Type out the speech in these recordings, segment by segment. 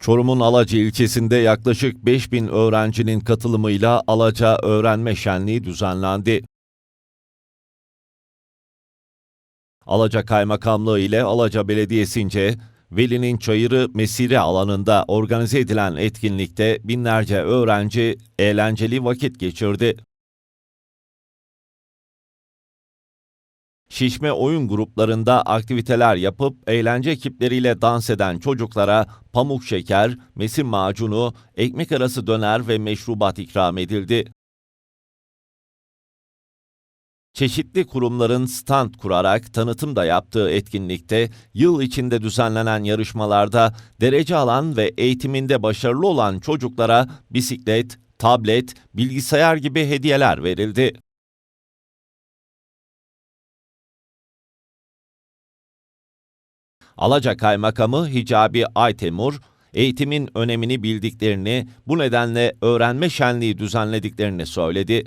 Çorum'un Alaca ilçesinde yaklaşık 5000 öğrencinin katılımıyla Alaca Öğrenme Şenliği düzenlendi. Alaca Kaymakamlığı ile Alaca Belediyesi'nce Veli'nin Çayırı Mesire alanında organize edilen etkinlikte binlerce öğrenci eğlenceli vakit geçirdi. Şişme oyun gruplarında aktiviteler yapıp eğlence ekipleriyle dans eden çocuklara pamuk şeker, mesin macunu, ekmek arası döner ve meşrubat ikram edildi. Çeşitli kurumların stand kurarak tanıtım da yaptığı etkinlikte yıl içinde düzenlenen yarışmalarda derece alan ve eğitiminde başarılı olan çocuklara bisiklet, tablet, bilgisayar gibi hediyeler verildi. Alaca Kaymakamı Hicabi Aytemur, eğitimin önemini bildiklerini, bu nedenle öğrenme şenliği düzenlediklerini söyledi.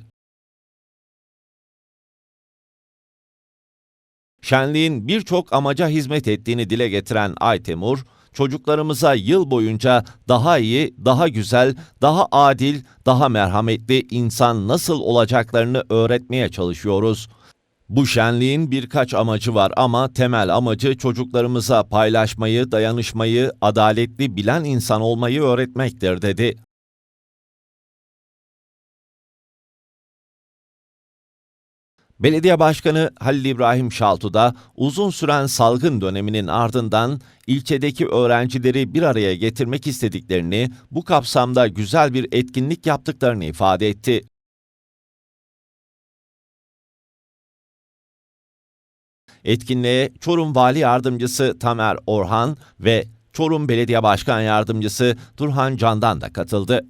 Şenliğin birçok amaca hizmet ettiğini dile getiren Aytemur, çocuklarımıza yıl boyunca daha iyi, daha güzel, daha adil, daha merhametli insan nasıl olacaklarını öğretmeye çalışıyoruz. Bu şenliğin birkaç amacı var ama temel amacı çocuklarımıza paylaşmayı, dayanışmayı, adaletli bilen insan olmayı öğretmektir dedi. Belediye Başkanı Halil İbrahim Şaltu da uzun süren salgın döneminin ardından ilçedeki öğrencileri bir araya getirmek istediklerini, bu kapsamda güzel bir etkinlik yaptıklarını ifade etti. Etkinliğe Çorum Vali Yardımcısı Tamer Orhan ve Çorum Belediye Başkan Yardımcısı Turhan Candan da katıldı.